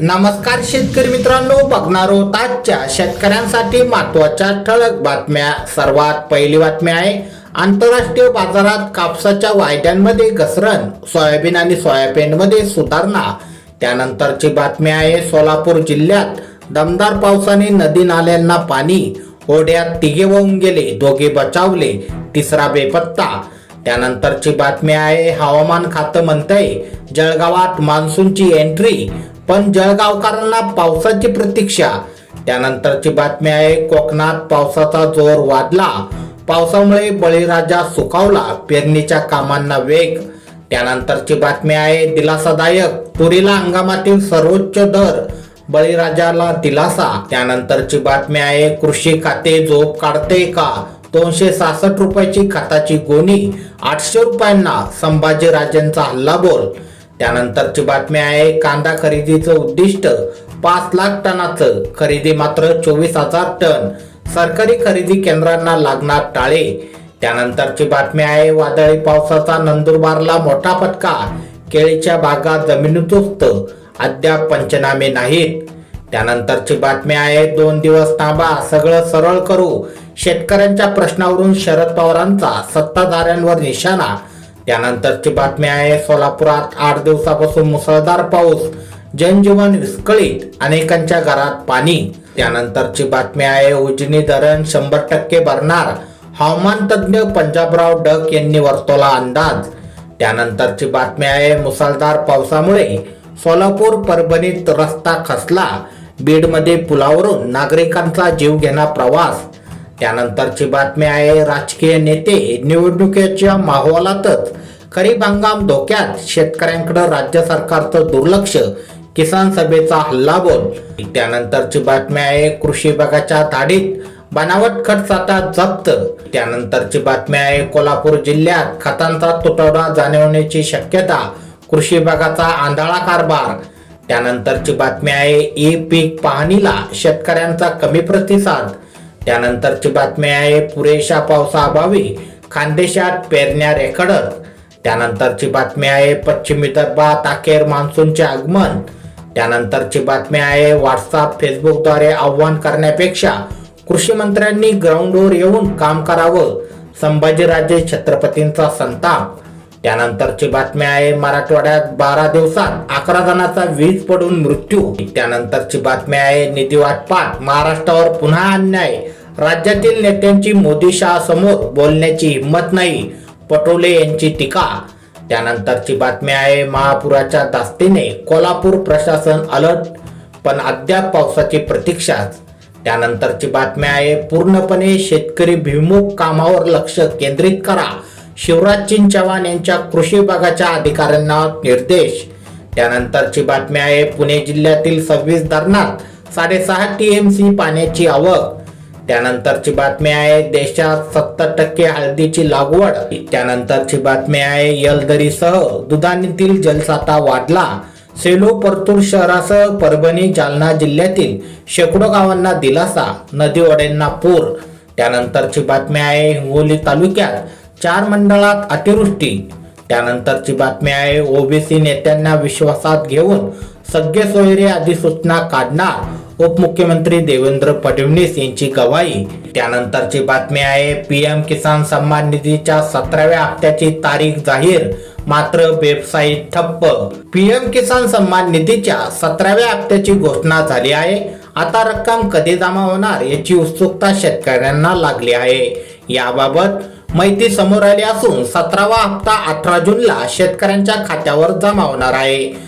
नमस्कार शेतकरी मित्रांनो बघणार आहोत आजच्या शेतकऱ्यांसाठी महत्त्वाच्या ठळक बातम्या. सर्वात पहिली बातमी आहे आंतरराष्ट्रीय बाजारात कापसाच्या वायद्यांमध्ये घसरण सोयाबीन आणि सोयाबीनमध्ये सुधारणा. त्यानंतरची बातमी आहे सोलापूर जिल्ह्यात दमदार पावसाने नदी नाल्यांना पाणी ओढ्यात तिघे वाहून गेले दोघे बचावले तिसरा बेपत्ता. त्यानंतरची बातमी आहे हवामान खातं म्हणतंय जळगावात मान्सूनची एंट्री पण जळगावकरांना पावसाची प्रतीक्षा. त्यानंतरची बातमी आहे कोकणात पावसाचा जोर वाढला. पावसामुळे बळीराजा सुकावला पेरणीच्या कामांना वेग. त्यानंतरची बातमी आहे दिलासादायक तुरीला हंगामातील सर्वोच्च दर. बळीराजाला दिलासा. त्यानंतरची बातमी आहे कृषी खाते झोप काढते का? दोनशे सहासष्ट रुपयाची खताची गोणी आठशे रुपयांना संभाजीराजेंचा हल्ला बोल त्यानंतरची बातमी आहे कांदा खरेदीचं उद्दिष्ट पाच लाख टनाचं. खरेदी मात्र चोवीस हजार टन. सरकारी खरेदी केंद्रांना लागणार टाळे. त्यानंतरची बातमी आहे वादळी पावसाचा नंदुरबारला मोठा फटका. केळीच्या बागा जमिनीतुस्त अद्याप पंचनामे नाहीत. त्यानंतरची बातमी आहे दोन दिवस थांबा सगळं सरळ करू. शेतकऱ्यांच्या प्रश्नावरून शरद पवारांचा सत्ताधाऱ्यांवर निशाणा. त्यानंतरची बातमी आहे सोलापुरात आठ दिवसापासून मुसळधार पाऊस जनजीवन विस्कळीत अनेकांच्या घरात पाणी. त्यानंतरची बातमी आहे उजनी धरण शंभर टक्के भरणार हवामान तज्ज्ञ पंजाबराव डक यांनी वर्तवला अंदाज. त्यानंतरची बातमी आहे मुसळधार पावसामुळे सोलापूर परभणीत रस्ता खचला बीडमध्ये पुलावरून नागरिकांचा जीव घेणा प्रवास. त्यानंतरची बातमी आहे राजकीय नेते निवडणुकीच्या माहोलातच खरीप हंगाम धोक्यात शेतकऱ्यांकडे राज्य सरकारचं दुर्लक्ष किसान सभेचा हल्लाबोल त्यानंतरची बातमी आहे कृषी विभागाच्या धाडीत बनावट खत साठा जप्त. त्यानंतरची बातमी आहे कोल्हापूर जिल्ह्यात खतांचा तुटवडा जाणवण्याची शक्यता कृषी विभागाचा आंधळा कारभार. त्यानंतरची बातमी आहे ई पीक पाहणीला शेतकऱ्यांचा कमी प्रतिसाद. त्यानंतरची बातमी आहे पुरेशा पावसाअभावी खानदेशात पेरण्या रेखडत त्यानंतरची बातमी आहे पश्चिम विदर्भात अखेर मान्सूनचे आगमन. त्यानंतरची बातमी आहे व्हॉट्सअप फेसबुकद्वारे आव्हान करण्यापेक्षा कृषी मंत्र्यांनी ग्राउंडवर येऊन काम करावं. संभाजीराजे छत्रपतींचा संताप. त्यानंतरची बातमी आहे मराठवाड्यात बारा दिवसात अकरा जणांचा वीज पडून मृत्यू. त्यानंतरची बातमी आहे निधी वाटपात महाराष्ट्रावर पुन्हा अन्याय. राज्यातील नेत्यांची मोदी शहा समोर बोलण्याची हिंमत नाही. पटोले यांची टीका. त्यानंतरची बातमी आहे महापुराच्या दास्तीने कोल्हापूर प्रशासन अलर्ट पण अद्याप पावसाची प्रतीक्षाच त्यानंतरची बातमी आहे पूर्णपणे शेतकरी भिमुख कामावर लक्ष केंद्रित करा. शिवराज सिंग चव्हाण यांच्या कृषी विभागाच्या अधिकाऱ्यांना निर्देश. त्यानंतरची बातमी आहे पुणे जिल्ह्यातील सव्वीस धरणात साडेसहा टी एम सी पाण्याची आवक. त्यानंतरची बातमी आहे देशात सत्तर टक्के हळदीची लागवड. त्यानंतरची बातमी आहे यलदरीसह दुधानीतील जलसाठा वाढला. सेलू परतूर शहरासह परभणी जालना जिल्ह्यातील शेकडो गावांना दिलासा. नदी ओढ्यांना पूर. त्यानंतरची बातमी आहे हिंगोली तालुक्यात चार मंडळात अतिवृष्टी. त्यानंतरची बातमी आहे ओबीसी नेत्यांना विश्वासात घेऊन सगळे सोयरे अधिसूचना काढणार. उपमुख्यमंत्री देवेंद्र फडणवीस यांची गवाही. त्यानंतरची बातमी आहे पीएम किसान सन्मान निधीच्या सतराव्या हप्त्याची तारीख जाहीर. मात्र वेबसाईट ठप्प. पीएम किसान सन्मान निधीच्या सतराव्या हप्त्याची घोषणा झाली आहे. आता रक्कम कधी जमा होणार याची उत्सुकता शेतकऱ्यांना लागली आहे. याबाबत माहिती समोर आली असून सतरावा हप्ता अठरा जूनला शेतकऱ्यांच्या खात्यावर जमा होणार आहे.